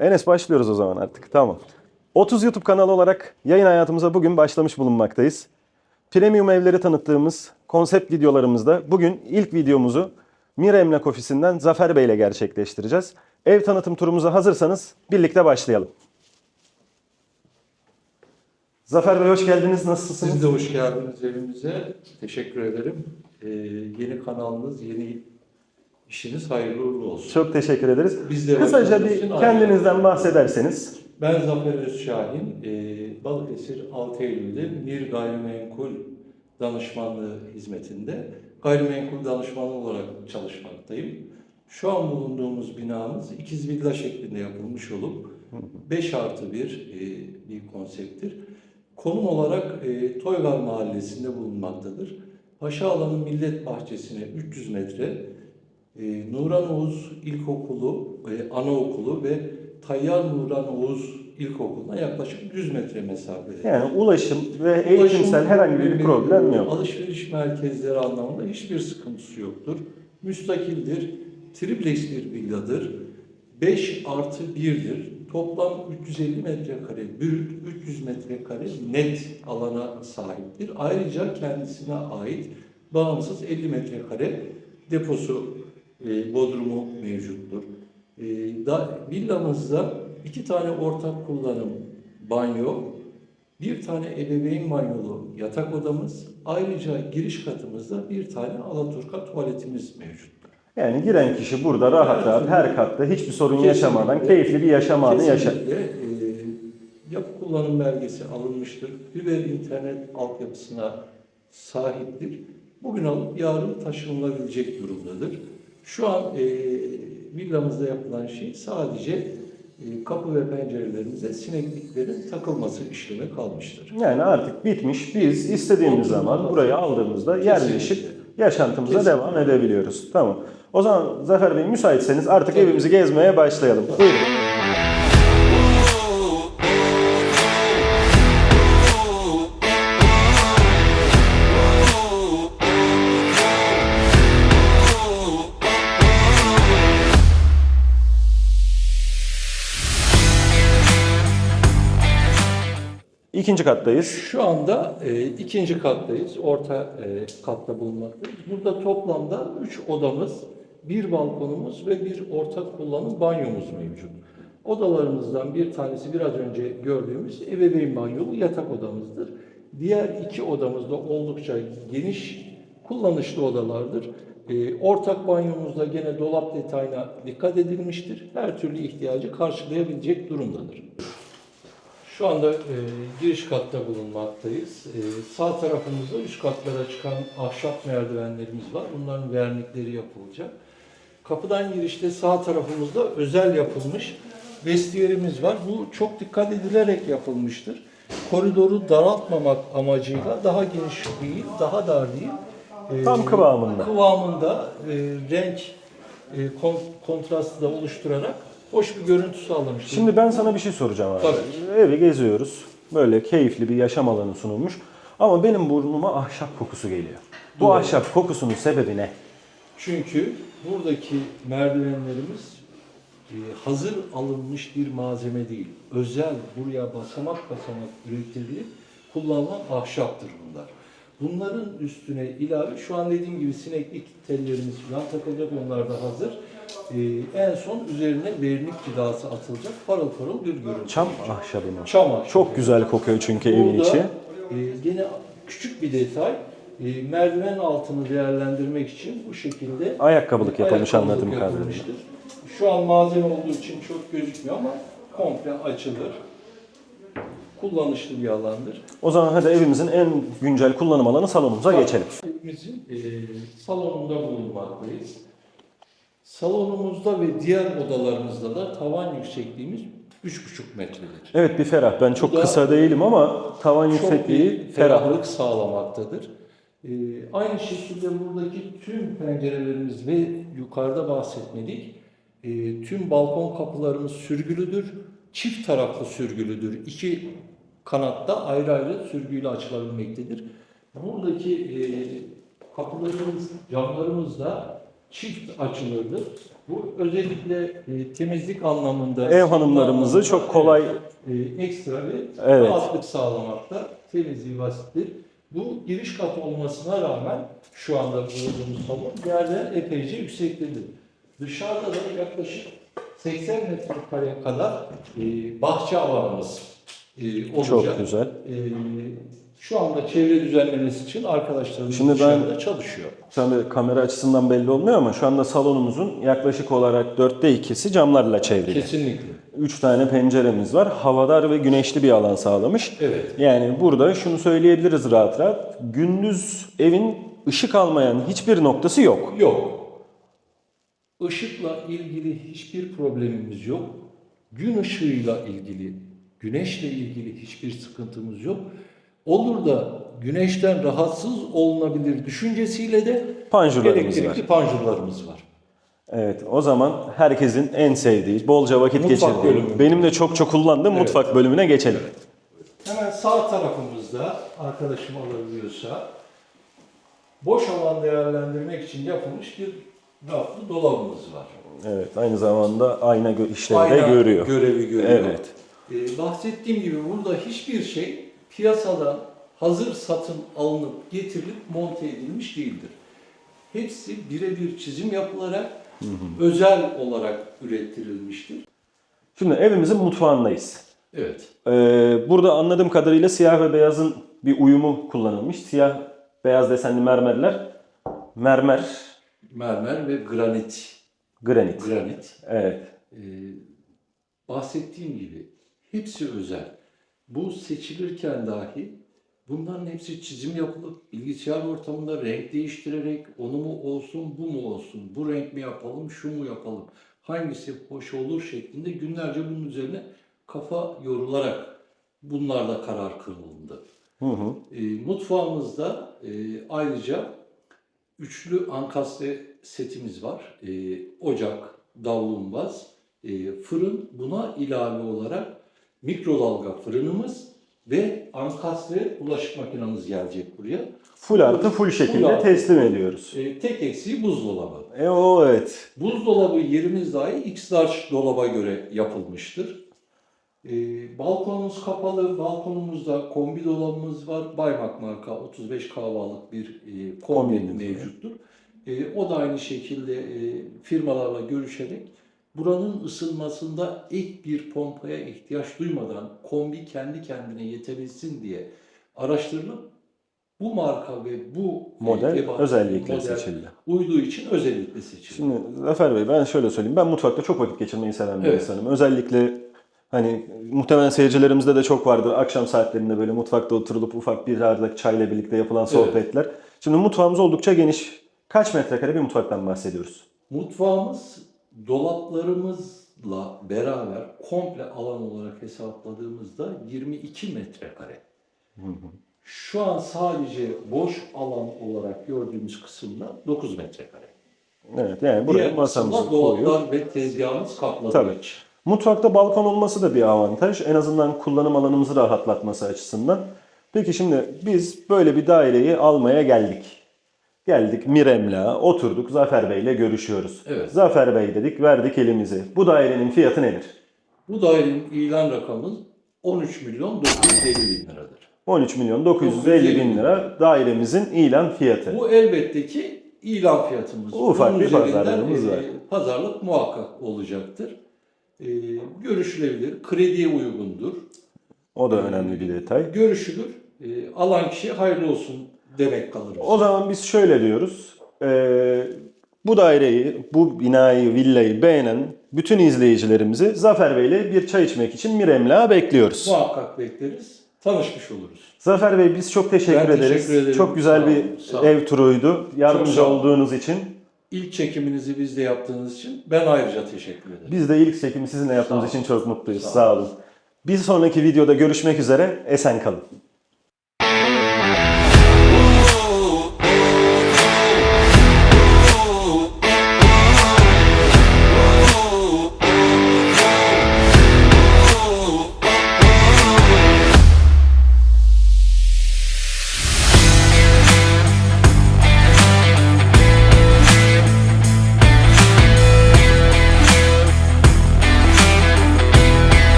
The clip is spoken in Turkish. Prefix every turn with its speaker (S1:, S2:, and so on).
S1: Enes başlıyoruz o zaman artık. Tamam. 30 YouTube kanalı olarak yayın hayatımıza bugün başlamış bulunmaktayız. Premium evleri tanıttığımız konsept videolarımızda bugün ilk videomuzu Mira Emlak Ofisi'nden Zafer Bey ile gerçekleştireceğiz. Ev tanıtım turumuza hazırsanız birlikte başlayalım. Zafer Bey hoş geldiniz. Nasılsınız?
S2: Siz de hoş geldiniz evimize. Teşekkür ederim. Ee, yeni kanalınız, yeni işiniz hayırlı uğurlu olsun.
S1: Çok teşekkür ederiz.
S2: Biz de
S1: Kısaca bir kendinizden bahsederseniz.
S2: Ben Zafer Özşahin, ee, Balıkesir 6 Eylül'de Mir Gayrimenkul Danışmanlığı hizmetinde gayrimenkul danışmanı olarak çalışmaktayım. Şu an bulunduğumuz binamız ikiz villa şeklinde yapılmış olup 5 artı 1 e, bir konsepttir. Konum olarak e, Toygar Mahallesi'nde bulunmaktadır. Paşa Alanı Millet Bahçesi'ne 300 metre, e, Nuran Oğuz İlkokulu, e, Anaokulu ve Tayyar Nuran Oğuz İlkokulu'na yaklaşık 100 metre mesafede.
S1: Yani ulaşım ve eğitimsel herhangi bir problem yok.
S2: Alışveriş merkezleri anlamında hiçbir sıkıntısı yoktur. Müstakildir, triplex bir villadır. 5 artı 1'dir. Toplam 350 metrekare brüt, 300 metrekare net alana sahiptir. Ayrıca kendisine ait bağımsız 50 metrekare deposu, e, bodrumu mevcuttur. E, da, villamızda iki tane ortak kullanım banyo, bir tane ebeveyn banyolu yatak odamız, ayrıca giriş katımızda bir tane alaturka tuvaletimiz mevcuttur.
S1: Yani giren kişi burada rahat rahat her katta hiçbir sorun
S2: Kesinlikle.
S1: yaşamadan keyifli bir yaşam anı yaşar.
S2: E, yapı kullanım belgesi alınmıştır. Fiber internet altyapısına sahiptir. Bugün alıp yarın taşınılabilecek durumdadır. Şu an e, villamızda yapılan şey sadece e, kapı ve pencerelerimize sinekliklerin takılması işlemi kalmıştır.
S1: Yani artık bitmiş. Biz istediğimiz zaman burayı aldığımızda yerleşip yaşantımıza
S2: Kesinlikle.
S1: devam edebiliyoruz. Tamam. O zaman Zafer Bey müsaitseniz artık
S2: Tabii.
S1: evimizi gezmeye başlayalım. Buyurun. İkinci kattayız.
S2: Şu anda e, ikinci kattayız. Orta e, katta bulunmaktayız. Burada toplamda 3 odamız, bir balkonumuz ve bir ortak kullanım banyomuz mevcut. Odalarımızdan bir tanesi biraz önce gördüğümüz ebeveyn banyolu yatak odamızdır. Diğer iki odamız da oldukça geniş, kullanışlı odalardır. E, ortak banyomuzda gene dolap detayına dikkat edilmiştir. Her türlü ihtiyacı karşılayabilecek durumdadır. Şu anda e, giriş katta bulunmaktayız. E, sağ tarafımızda üst katlara çıkan ahşap merdivenlerimiz var. Bunların vernikleri yapılacak. Kapıdan girişte sağ tarafımızda özel yapılmış vestiyerimiz var. Bu çok dikkat edilerek yapılmıştır. Koridoru daraltmamak amacıyla daha geniş değil, daha dar değil. e,
S1: Tam kıvamında.
S2: Kıvamında e, renk e, kon- kontrastı da oluşturarak hoş bir görüntü sağlamıştır.
S1: Şimdi ben sana bir şey soracağım abi.
S2: Tabii.
S1: Evi geziyoruz. Böyle keyifli bir yaşam alanı sunulmuş. Ama benim burnuma ahşap kokusu geliyor. Bu
S2: Doğru.
S1: ahşap kokusunun sebebi ne?
S2: Çünkü buradaki merdivenlerimiz e, hazır alınmış bir malzeme değil. Özel buraya basamak basamak üretilip kullanılan ahşaptır bunlar. Bunların üstüne ilave şu an dediğim gibi sineklik tellerimiz falan takılacak onlar da hazır. E, en son üzerine vernik cidası atılacak parıl parıl bir görüntü.
S1: Çam
S2: olacak.
S1: ahşabı mı?
S2: Çam ahşabı.
S1: Çok güzel kokuyor çünkü evin
S2: Burada
S1: içi.
S2: e, gene küçük bir detay. E, merdiven altını değerlendirmek için bu şekilde
S1: Ayakkabılık yapılmış
S2: ayakkabılık
S1: anladığım kadarıyla.
S2: Şu an malzeme olduğu için çok gözükmüyor ama komple açılır. Kullanışlı bir alandır.
S1: O zaman hadi evimizin en güncel kullanım alanı salonumuza geçelim.
S2: Evimizin e, salonunda bulunmaktayız. Salonumuzda ve diğer odalarımızda da tavan yüksekliğimiz 3,5 metredir.
S1: Evet bir ferah. Ben çok
S2: Bu
S1: kısa değilim ama tavan yüksekliği
S2: ferahlık sağlamaktadır. Ee, aynı şekilde buradaki tüm pencerelerimiz ve yukarıda bahsetmedik. Ee, tüm balkon kapılarımız sürgülüdür. Çift taraflı sürgülüdür. İki kanatta ayrı ayrı sürgüyle açılabilmektedir. Buradaki e, kapılarımız, camlarımız da çift açılırdı. Bu özellikle e, temizlik anlamında
S1: Ev hanımlarımızı çok kolay
S2: e, ekstra bir
S1: Evet.
S2: rahatlık sağlamakta temizliği basittir. Bu giriş katı olmasına rağmen şu anda bulunduğumuz salon yerden epeyce yüksektedir. Dışarıda da yaklaşık 80 metrekare kadar e, bahçe alanımız e, olacak.
S1: çok güzel.
S2: E, şu anda çevre düzenlemesi için arkadaşlarımız
S1: Şimdi ben-
S2: çalışıyor.
S1: Anda kamera açısından belli olmuyor ama şu anda salonumuzun yaklaşık olarak dörtte ikisi camlarla çevrili.
S2: Kesinlikle.
S1: Üç tane penceremiz var. Havadar ve güneşli bir alan sağlamış.
S2: Evet.
S1: Yani burada şunu söyleyebiliriz rahat rahat. Gündüz evin ışık almayan hiçbir noktası yok.
S2: Yok. Işıkla ilgili hiçbir problemimiz yok. Gün ışığıyla ilgili, güneşle ilgili hiçbir sıkıntımız yok. Olur da güneşten rahatsız olunabilir düşüncesiyle de
S1: Panjurlarımız
S2: elektrikli
S1: var.
S2: panjurlarımız var.
S1: Evet o zaman herkesin en sevdiği, bolca vakit
S2: Mutfak
S1: geçirdiği,
S2: bölümü.
S1: benim de çok çok kullandığım
S2: Evet.
S1: mutfak bölümüne geçelim.
S2: Hemen sağ tarafımızda arkadaşım alabiliyorsa boş alan değerlendirmek için yapılmış bir raflı dolabımız var.
S1: Evet aynı zamanda ayna işlevi de görüyor.
S2: görevi görüyor.
S1: Evet.
S2: Ee, bahsettiğim gibi burada hiçbir şey piyasadan hazır satın alınıp getirilip monte edilmiş değildir. Hepsi birebir çizim yapılarak özel olarak ürettirilmiştir.
S1: Şimdi evimizin mutfağındayız.
S2: Evet.
S1: Ee, burada anladığım kadarıyla siyah ve beyazın bir uyumu kullanılmış. Siyah, beyaz desenli mermerler, mermer,
S2: Mermer ve granit.
S1: granit.
S2: Granit.
S1: Evet.
S2: Ee, bahsettiğim gibi hepsi özel. Bu seçilirken dahi bunların hepsi çizim yapılıp bilgisayar ortamında renk değiştirerek onu mu olsun bu mu olsun, bu renk mi yapalım, şu mu yapalım, hangisi hoş olur şeklinde günlerce bunun üzerine kafa yorularak bunlarda karar kılındı.
S1: Hı hı.
S2: E, mutfağımızda e, ayrıca üçlü ankastre setimiz var. E, ocak, davlumbaz, e, fırın buna ilave olarak mikrodalga fırınımız ve ankastre bulaşık makinamız gelecek buraya.
S1: Full artı full şekilde
S2: artı.
S1: teslim ediyoruz.
S2: E, tek eksiği buzdolabı.
S1: E o evet.
S2: Buzdolabı yerimiz dahi X-Large dolaba göre yapılmıştır. Ee, balkonumuz kapalı. Balkonumuzda kombi dolabımız var. Baymak marka 35 kahvalık bir e, kombi mevcuttur. E, o da aynı şekilde e, firmalarla görüşerek buranın ısınmasında ek bir pompaya ihtiyaç duymadan kombi kendi kendine yetebilsin diye araştırılıp bu marka ve bu
S1: Model
S2: ebat-
S1: özellikle
S2: model
S1: seçildi.
S2: uyduğu için özellikle seçildi.
S1: Şimdi Zafer Bey ben şöyle söyleyeyim. Ben mutfakta çok vakit geçirmeyi seven bir
S2: Evet.
S1: insanım. Özellikle hani muhtemelen seyircilerimizde de çok vardır. Akşam saatlerinde böyle mutfakta oturulup ufak bir bardak çayla birlikte yapılan sohbetler. Şimdi mutfağımız oldukça geniş. Kaç metrekare bir mutfaktan bahsediyoruz?
S2: Mutfağımız dolaplarımızla beraber komple alan olarak hesapladığımızda 22 metrekare. Şu an sadece boş alan olarak gördüğümüz kısımda 9 metrekare.
S1: Evet yani buraya
S2: Diğer
S1: masamızı
S2: dolaplar ve tezgahımız kapladığı
S1: Tabii.
S2: için.
S1: Mutfakta balkon olması da bir avantaj. En azından kullanım alanımızı rahatlatması açısından. Peki şimdi biz böyle bir daireyi almaya geldik. Geldik Mirem'la, oturduk Zafer Bey'le görüşüyoruz.
S2: Evet.
S1: Zafer Bey dedik, verdik elimizi. Bu dairenin fiyatı nedir?
S2: Bu dairenin ilan rakamı 13 milyon 950 bin liradır.
S1: 13 milyon 950 bin lira dairemizin ilan fiyatı.
S2: Bu elbette ki ilan fiyatımız.
S1: Ufak
S2: Bunun
S1: bir pazarlığımız
S2: e,
S1: var.
S2: Pazarlık muhakkak olacaktır. E, görüşülebilir, krediye uygundur.
S1: O da önemli bir detay.
S2: Görüşülür, e, alan kişi hayırlı olsun demek kalır.
S1: O zaman biz şöyle diyoruz. Ee, bu daireyi, bu binayı, villayı beğenen bütün izleyicilerimizi Zafer Bey'le bir çay içmek için Mirem'la bekliyoruz.
S2: Muhakkak bekleriz, tanışmış oluruz.
S1: Zafer Bey biz çok teşekkür
S2: Ben
S1: ederiz.
S2: teşekkür ederim.
S1: Çok güzel
S2: Sağ
S1: bir
S2: sağ
S1: ev turuydu. Yardımcı olduğunuz için.
S2: İlk çekiminizi bizde yaptığınız için ben ayrıca teşekkür ederim.
S1: Biz de ilk çekimi sizinle yaptığımız
S2: Sağ
S1: için çok mutluyuz.
S2: Sağ
S1: Sağ olun. Bir sonraki videoda görüşmek üzere. Esen kalın.